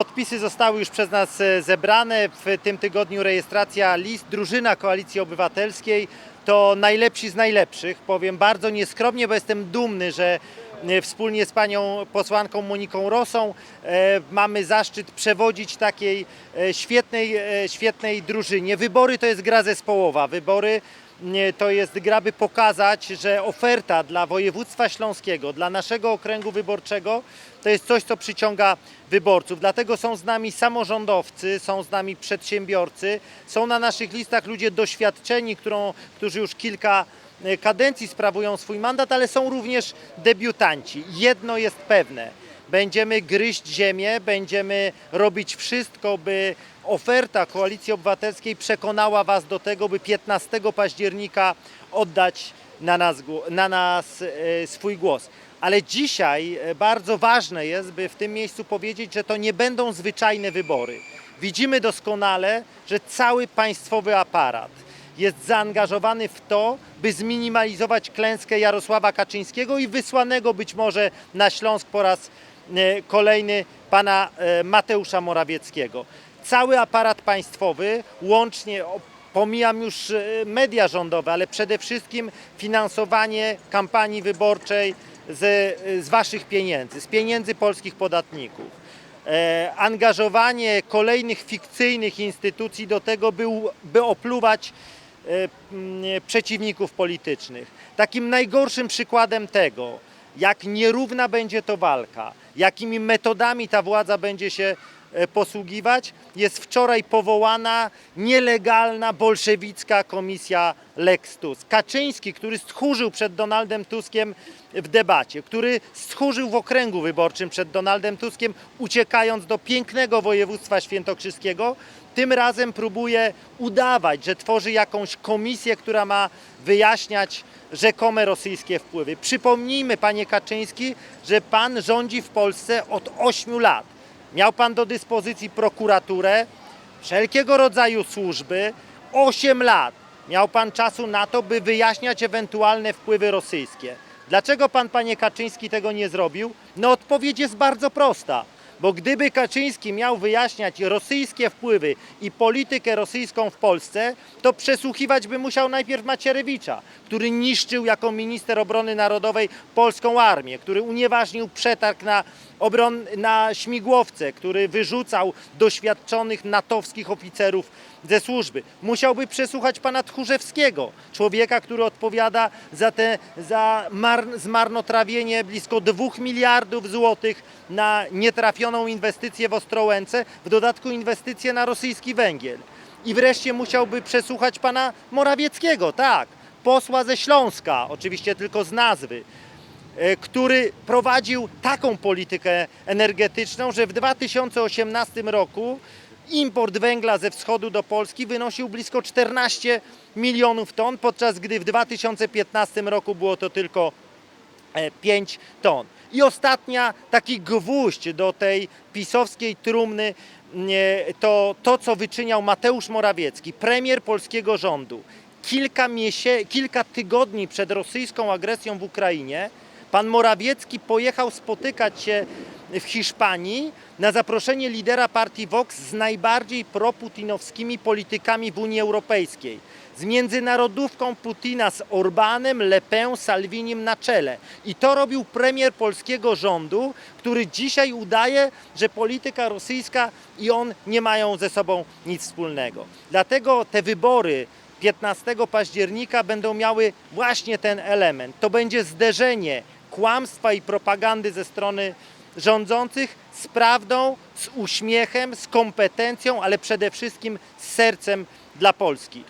Podpisy zostały już przez nas e, zebrane. W tym tygodniu rejestracja list. Drużyna Koalicji Obywatelskiej to najlepsi z najlepszych. Powiem bardzo nieskromnie, bo jestem dumny, że e, wspólnie z panią posłanką Moniką Rosą e, mamy zaszczyt przewodzić takiej świetnej, świetnej drużynie. Wybory to jest gra zespołowa. Wybory to jest gra, by pokazać, że oferta dla województwa śląskiego, dla naszego okręgu wyborczego, to jest coś, co przyciąga wyborców. Dlatego są z nami samorządowcy, są z nami przedsiębiorcy, są na naszych listach ludzie doświadczeni, którą, którzy już kilka e, kadencji sprawują swój mandat, ale są również debiutanci. Jedno jest pewne. Będziemy gryźć ziemię, będziemy robić wszystko, by oferta Koalicji Obywatelskiej przekonała Was do tego, by 15 października oddać na nas, na nas e, swój głos. Ale dzisiaj e, bardzo ważne jest, by w tym miejscu powiedzieć, że to nie będą zwyczajne wybory. Widzimy doskonale, że cały państwowy aparat jest zaangażowany w to, by zminimalizować klęskę Jarosława Kaczyńskiego i wysłanego być może na Śląsk po raz kolejny pana e, Mateusza Morawieckiego. Cały aparat państwowy, łącznie, pomijam już e, media rządowe, ale przede wszystkim finansowanie kampanii wyborczej z, z waszych pieniędzy, z pieniędzy polskich podatników e, angażowanie kolejnych fikcyjnych instytucji do tego, by, by opluwać e, przeciwników politycznych. Takim najgorszym przykładem tego, jak nierówna będzie to walka, jakimi metodami ta władza będzie się posługiwać, jest wczoraj powołana nielegalna bolszewicka komisja Lex Tusk. Kaczyński, który stchórzył przed Donaldem Tuskiem w debacie, który stchórzył w okręgu wyborczym przed Donaldem Tuskiem, uciekając do pięknego województwa świętokrzyskiego, tym razem próbuje udawać, że tworzy jakąś komisję, która ma wyjaśniać rzekome rosyjskie wpływy. Przypomnijmy, panie Kaczyński, że pan rządzi w Polsce od 8 lat. Miał pan do dyspozycji prokuraturę, wszelkiego rodzaju służby, 8 lat. Miał pan czasu na to, by wyjaśniać ewentualne wpływy rosyjskie. Dlaczego pan, panie Kaczyński, tego nie zrobił? No odpowiedź jest bardzo prosta. Bo gdyby Kaczyński miał wyjaśniać rosyjskie wpływy i politykę rosyjską w Polsce, to przesłuchiwać by musiał najpierw Macierewicza, który niszczył jako minister obrony narodowej polską armię, który unieważnił przetarg na, obron, na śmigłowce, który wyrzucał doświadczonych natowskich oficerów ze służby. Musiałby przesłuchać pana Tchórzewskiego, człowieka, który odpowiada za, te, za mar, zmarnotrawienie blisko 2 miliardów złotych na nietrafioną inwestycję w Ostrołęce, w dodatku inwestycję na rosyjski węgiel. I wreszcie musiałby przesłuchać pana Morawieckiego, tak, posła ze Śląska, oczywiście tylko z nazwy, e, który prowadził taką politykę energetyczną, że w 2018 roku import węgla ze wschodu do Polski wynosił blisko 14 milionów ton, podczas gdy w 2015 roku było to tylko e, 5 ton. I ostatnia, taki gwóźdź do tej pisowskiej trumny, to to, co wyczyniał Mateusz Morawiecki, premier polskiego rządu. Kilka, miesię- kilka tygodni przed rosyjską agresją w Ukrainie, pan Morawiecki pojechał spotykać się w Hiszpanii na zaproszenie lidera partii Vox z najbardziej proputinowskimi politykami w Unii Europejskiej z międzynarodówką Putina, z Orbanem, Le Pen, Salvinim na czele. I to robił premier polskiego rządu, który dzisiaj udaje, że polityka rosyjska i on nie mają ze sobą nic wspólnego. Dlatego te wybory 15 października będą miały właśnie ten element. To będzie zderzenie kłamstwa i propagandy ze strony rządzących z prawdą, z uśmiechem, z kompetencją, ale przede wszystkim z sercem dla Polski.